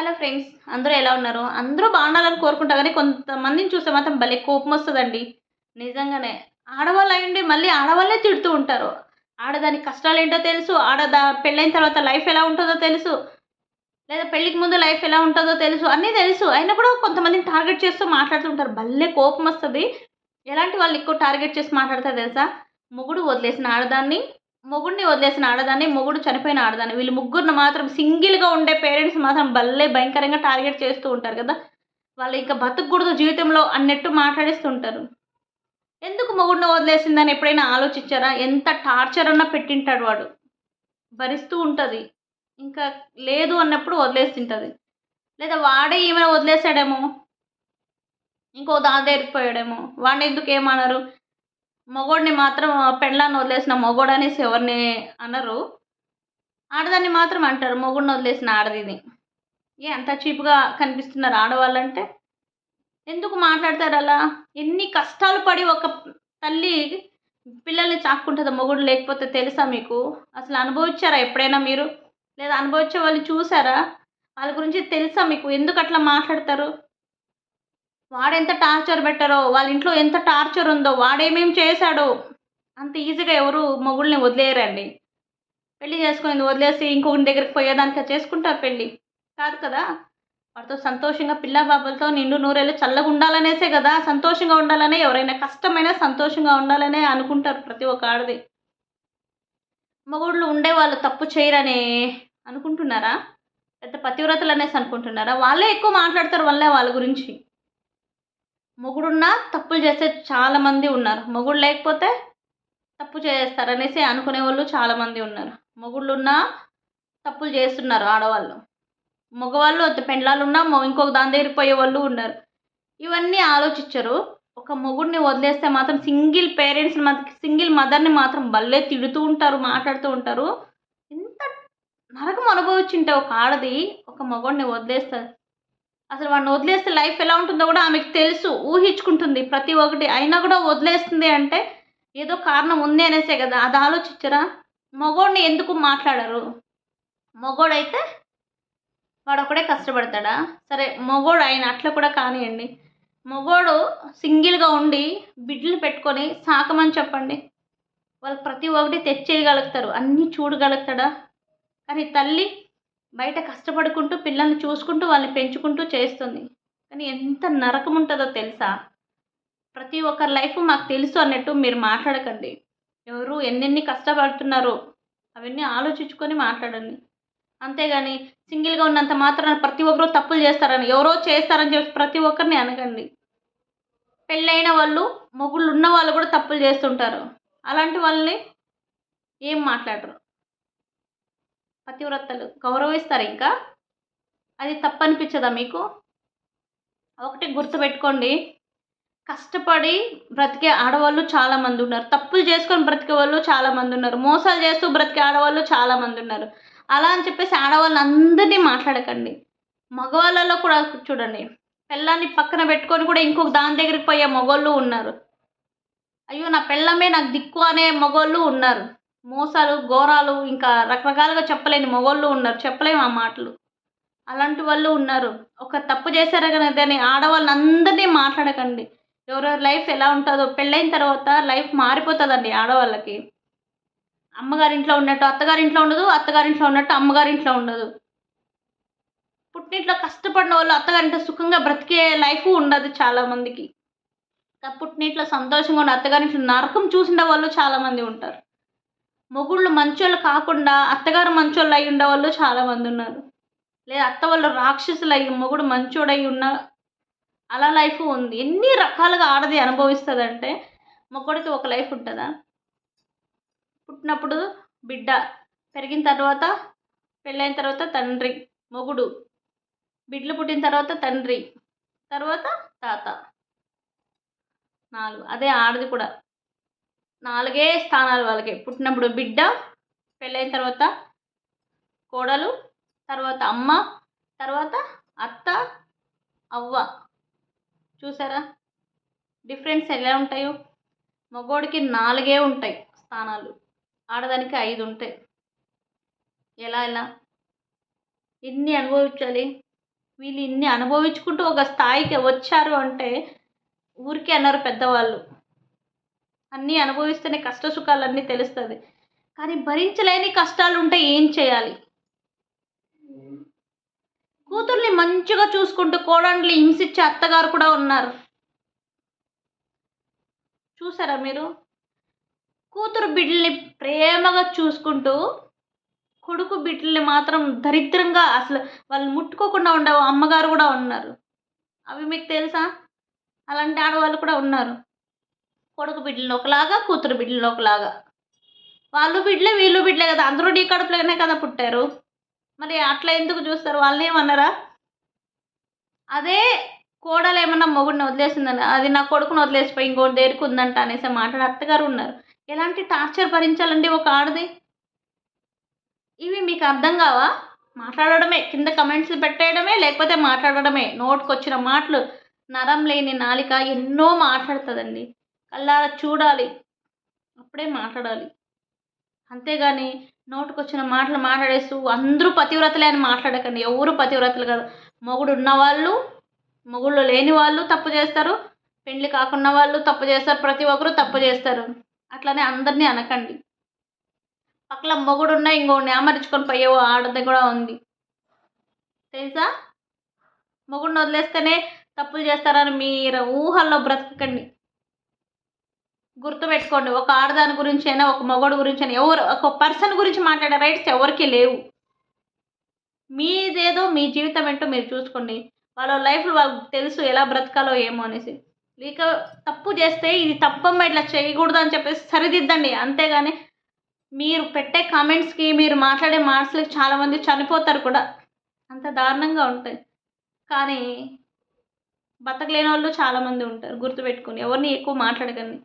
Hello friends అందరూ ఎలా ఉన్నారు? అందరూ బాగుండాలని కోరుకుంటా కానీ కొంతమందిని చూస్తే మాత్రం భలే కోపం వస్తుందండి. నిజంగానే ఆడవాళ్ళు అయ్యండి మళ్ళీ ఆడవాళ్ళే తిడుతూ ఉంటారు. ఆడదాని కష్టాలు ఏంటో తెలుసు ఆడదా పెళ్ళైన తర్వాత లైఫ్ ఎలా ఉంటుందో తెలుసు లేదా పెళ్ళికి ముందు లైఫ్ ఎలా ఉంటుందో తెలుసు అన్నీ తెలుసు. అయినా కూడా కొంతమందిని టార్గెట్ చేస్తూ మాట్లాడుతుంటారు భలే కోపం వస్తుంది. ఎలాంటి వాళ్ళు ఎక్కువ టార్గెట్ చేసి మాట్లాడతారు తెలుసా? మొగుడు వదిలేసిన ఆడదాన్ని మొగుడిని వదిలేసిన ఆడదాన్ని మొగుడు చనిపోయిన ఆడదాన్ని వీళ్ళు ముగ్గురిని మాత్రం సింగిల్గా ఉండే పేరెంట్స్ మాత్రం భలే భయంకరంగా టార్గెట్ చేస్తూ ఉంటారు కదా. వాళ్ళు ఇంకా బతకూడదు జీవితంలో అన్నట్టు మాట్లాడేస్తుంటారు. ఎందుకు మొగుడిని వదిలేసిందని ఎప్పుడైనా ఆలోచించారా? ఎంత టార్చర్ అన్నా పెట్టింటాడు వాడు. భరిస్తూ ఉంటుంది. ఇంకా లేదు అన్నప్పుడు వదిలేస్తుంటుంది. లేదా వాడే ఏమైనా వదిలేసాడేమో ఇంకో దాని దగ్గరిపోయాడేమో వాడిని ఎందుకు ఏమన్నారు మగోడిని మాత్రం పెళ్ళాన్ని వదిలేసిన మగోడు అనేసి ఎవరిని అనరు. ఆడదాన్ని మాత్రం అంటారు మొగుడిని వదిలేసిన ఆడదిని. ఏ అంత చీప్గా కనిపిస్తున్నారు ఆడవాళ్ళంటే. ఎందుకు మాట్లాడతారు అలా? ఎన్ని కష్టాలు పడి ఒక తల్లి పిల్లల్ని చాక్కుంటుంది మొగుడు లేకపోతే తెలుసా మీకు? అసలు అనుభవించారా ఎప్పుడైనా మీరు? లేదా అనుభవించే వాళ్ళు చూసారా? వాళ్ళ గురించి తెలుసా మీకు? ఎందుకు అట్లా మాట్లాడతారు? వాడెంత టార్చర్ పెట్టారో వాళ్ళ ఇంట్లో ఎంత టార్చర్ ఉందో వాడేమేం చేశాడో. అంత ఈజీగా ఎవరు మొగుల్ని వదిలేయరండి. పెళ్ళి చేసుకుని వదిలేసి ఇంకొకటి దగ్గరికి పోయేదానికి చేసుకుంటారు పెళ్ళి కాదు కదా వాడితో సంతోషంగా పిల్ల బాబులతో నిండు నూరేళ్ళు చల్లగా ఉండాలనేసే కదా సంతోషంగా ఉండాలనే ఎవరైనా కష్టమైనా సంతోషంగా ఉండాలనే అనుకుంటారు ప్రతి ఒక్క ఆడది. మగుళ్ళు ఉండే వాళ్ళు తప్పు చేయరని అనుకుంటున్నారా? పెద్ద పతివ్రతలు అనేసి అనుకుంటున్నారా? వాళ్ళే ఎక్కువ మాట్లాడతారు వాళ్ళే వాళ్ళ గురించి. మొగుడున్నా తప్పులు చేసే చాలామంది ఉన్నారు. మొగుడు లేకపోతే తప్పు చేస్తారు అనేసి అనుకునే వాళ్ళు చాలామంది ఉన్నారు. మొగుళ్ళు ఉన్నా తప్పులు చేస్తున్నారు ఆడవాళ్ళు. మగవాళ్ళు పెండ్లాలు ఉన్నా ఇంకొక దాని దగ్గర పోయే వాళ్ళు ఉన్నారు. ఇవన్నీ ఆలోచించరు. ఒక మొగుడిని వదిలేస్తే మాత్రం సింగిల్ పేరెంట్స్ని మాత్రం సింగిల్ మదర్ని మాత్రం భలే తిడుతూ ఉంటారు మాట్లాడుతూ ఉంటారు. ఎంత నరకం అనుభవించింటే ఒక ఆడది ఒక మగవాడిని వదిలేస్తుంది అసలు వాడిని వదిలేస్తే లైఫ్ ఎలా ఉంటుందో కూడా ఆమెకు తెలుసు ఊహించుకుంటుంది. ప్రతి ఒక్కటి అయినా కూడా వదిలేస్తుంది అంటే ఏదో కారణం ఉంది అనేసే కదా అది ఆలోచించరా? మగోడిని ఎందుకు మాట్లాడరు? మగోడైతే వాడు ఒకడే కష్టపడతాడా? సరే మగోడు ఆయన అట్లా కూడా కానివ్వండి మగోడు సింగిల్గా ఉండి బిడ్డలు పెట్టుకొని సాకమని చెప్పండి. వాళ్ళు ప్రతి ఒక్కటి తెచ్చేయగలుగుతారు అన్నీ చూడగలుగుతాడా? కానీ తల్లి బయట కష్టపడుకుంటూ పిల్లల్ని చూసుకుంటూ వాళ్ళని పెంచుకుంటూ చేస్తుంది. కానీ ఎంత నరకం ఉంటుందో తెలుసా? ప్రతి ఒక్కరి లైఫ్ మాకు తెలుసు అన్నట్టు మీరు మాట్లాడకండి. ఎవరు ఎన్నెన్ని కష్టపడుతున్నారో అవన్నీ ఆలోచించుకొని మాట్లాడండి. అంతేగాని సింగిల్గా ఉన్నంత మాత్రాన ప్రతి ఒక్కరు తప్పులు చేస్తారని ఎవరో చేస్తారని చెప్పి ప్రతి ఒక్కరిని అనకండి. పెళ్ళైన వాళ్ళు మొగుళ్ళు ఉన్న వాళ్ళు కూడా తప్పులు చేస్తుంటారు. అలాంటి వాళ్ళని ఏం మాట్లాడరు. పతివ్రతలు గౌరవిస్తారు ఇంకా. అది తప్పనిపించదా మీకు? ఒకటి గుర్తుపెట్టుకోండి. కష్టపడి బ్రతికే ఆడవాళ్ళు చాలామంది ఉన్నారు. తప్పులు చేసుకొని బ్రతికే వాళ్ళు చాలామంది ఉన్నారు. మోసాలు చేస్తూ బ్రతికే ఆడవాళ్ళు చాలామంది ఉన్నారు. అలా అని చెప్పేసి ఆడవాళ్ళు అందరినీ మాట్లాడకండి. మగవాళ్ళలో కూడా చూడండి. పెళ్ళాన్ని పక్కన పెట్టుకొని కూడా ఇంకొక దాని దగ్గరికి పోయే మగోళ్ళు ఉన్నారు. అయ్యో నా పెళ్ళమే నాకు దిక్కు అనే మగోళ్ళు ఉన్నారు. మోసాలు ఘోరాలు ఇంకా రకరకాలుగా చెప్పలేని మగోళ్ళు ఉన్నారు. చెప్పలేము ఆ మాటలు. అలాంటి వాళ్ళు ఉన్నారు. ఒక తప్పు చేశారు కానీ ఆడవాళ్ళని అందరినీ మాట్లాడకండి. ఎవరెవరి లైఫ్ ఎలా ఉంటుందో పెళ్ళైన తర్వాత లైఫ్ మారిపోతుందండి ఆడవాళ్ళకి. అమ్మగారింట్లో ఉన్నట్టు అత్తగారింట్లో ఉండదు అత్తగారింట్లో ఉన్నట్టు అమ్మగారింట్లో ఉండదు. పుట్టింట్లో కష్టపడిన వాళ్ళు అత్తగారింట్లో సుఖంగా బ్రతికే లైఫ్ ఉండదు చాలామందికి. పుట్టినిట్లో సంతోషంగా ఉన్న అత్తగారింట్లో నరకం చూసిన వాళ్ళు చాలామంది ఉంటారు. మొగుళ్ళు మంచోళ్ళు కాకుండా అత్తగారు మంచోళ్ళు అయి ఉండేవాళ్ళు చాలామంది ఉన్నారు. లేదా అత్త వాళ్ళు రాక్షసులు అయ్యి మొగుడు మంచోడై ఉన్న అలా లైఫ్ ఉంది. ఎన్ని రకాలుగా ఆడది అనుభవిస్తుంది అంటే మొగుడికి ఒక లైఫ్ ఉంటుందా? పుట్టినప్పుడు బిడ్డ పెరిగిన తర్వాత పెళ్ళైన తర్వాత తండ్రి మొగుడు. బిడ్డలు పుట్టిన తర్వాత తండ్రి తర్వాత తాత. నాలుగు. అదే ఆడది కూడా. నాలుగే స్థానాలు వాళ్ళకి. పుట్టినప్పుడు బిడ్డ పెళ్ళైన తర్వాత కోడలు తర్వాత అమ్మ తర్వాత అత్త అవ్వ. చూసారా? డిఫరెన్స్ ఎలా ఉంటాయో? మగోడికి నాలుగే ఉంటాయి స్థానాలు. ఆడదానికి ఐదు ఉంటాయి. ఎలా ఎలా? ఎన్ని అనుభవించాలి? వీళ్ళు ఇన్ని అనుభవించుకుంటూ ఒక స్థాయికి వచ్చారు అంటే ఊరికే అన్నారు పెద్దవాళ్ళు. అన్నీ అనుభవిస్తేనే కష్ట సుఖాలు అన్నీ తెలుస్తుంది. కానీ భరించలేని కష్టాలు ఉంటే ఏం చేయాలి? కూతుర్ని మంచిగా చూసుకుంటూ కోడళ్ళు హింసించే అత్తగారు కూడా ఉన్నారు. చూసారా మీరు? కూతురు బిడ్డల్ని ప్రేమగా చూసుకుంటూ కొడుకు బిడ్డల్ని మాత్రం దరిద్రంగా అసలు వాళ్ళు ముట్టుకోకుండా ఉండే అమ్మగారు కూడా ఉన్నారు. అవి మీకు తెలుసా? అలాంటి ఆడవాళ్ళు కూడా ఉన్నారు. కొడుకు బిడ్డలను ఒకలాగా కూతురు బిడ్డలను ఒకలాగా. వాళ్ళు బిడ్డలే వీళ్ళు బిడ్డలే కదా. అందరూ నీ కడుపులోనే కదా పుట్టారు. మరి అట్లా ఎందుకు చూస్తారు? వాళ్ళని ఏమన్నారా? అదే కోడలు ఏమన్నా మొగుడిని వదిలేసిందని అది నా కొడుకుని వదిలేసిపోయి ఇంకోటి దగ్గరికి ఉందంట అనేసి మాట్లాడి అత్తగారు ఉన్నారు. ఎలాంటి టార్చర్ భరించాలండి ఒక ఆడది? ఇవి మీకు అర్థం కావా? మాట్లాడడమే కింద కమెంట్స్ పెట్టేయడమే లేకపోతే మాట్లాడడమే. నోటుకు మాటలు నరం లేని నాలిక ఎన్నో మాట్లాడుతుందండి. కళ్ళారా చూడాలి. అప్పుడే మాట్లాడాలి. అంతేగాని నోటుకొచ్చిన మాటలు మాట్లాడేస్తూ అందరూ పతివ్రతలే అని మాట్లాడకండి. ఎవరు పతివ్రతలు కాదు. మొగుడు ఉన్నవాళ్ళు మొగుళ్ళు లేని వాళ్ళు తప్పు చేస్తారు. పెళ్ళి కాకున్న వాళ్ళు తప్పు చేస్తారు. ప్రతి ఒక్కరు తప్పు చేస్తారు. అట్లనే అందరినీ అనకండి. పక్కన మొగుడున్నా ఇంకోడిని అమర్చుకొని పోయే ఆడది కూడా ఉంది. తెలుసా? మొగుడిని వదిలేస్తేనే తప్పులు చేస్తారని మీరు ఊహల్లో బ్రతకండి గుర్తుపెట్టుకోండి ఒక ఆడదాని గురించి అయినా ఒక మగోడు గురించి అయినా ఎవరు ఒక పర్సన్ గురించి మాట్లాడే రైట్స్ ఎవరికి లేవు. మీదేదో మీ జీవితం ఏంటో మీరు చూసుకోండి. వాళ్ళ లైఫ్లో వాళ్ళకి తెలుసు ఎలా బ్రతకాలో ఏమో అనేసి. లేక తప్పు చేస్తే ఇది తప్పమ్మ ఇట్లా చేయకూడదు అని చెప్పేసి సరిదిద్దండి. అంతేగాని మీరు పెట్టే కామెంట్స్కి మీరు మాట్లాడే మాటలకి చాలామంది చనిపోతారు కూడా. అంత దారుణంగా ఉంటాయి. కానీ బతకలేని వాళ్ళు చాలామంది ఉంటారు. గుర్తుపెట్టుకుని ఎవరిని ఎక్కువ మాట్లాడకండి.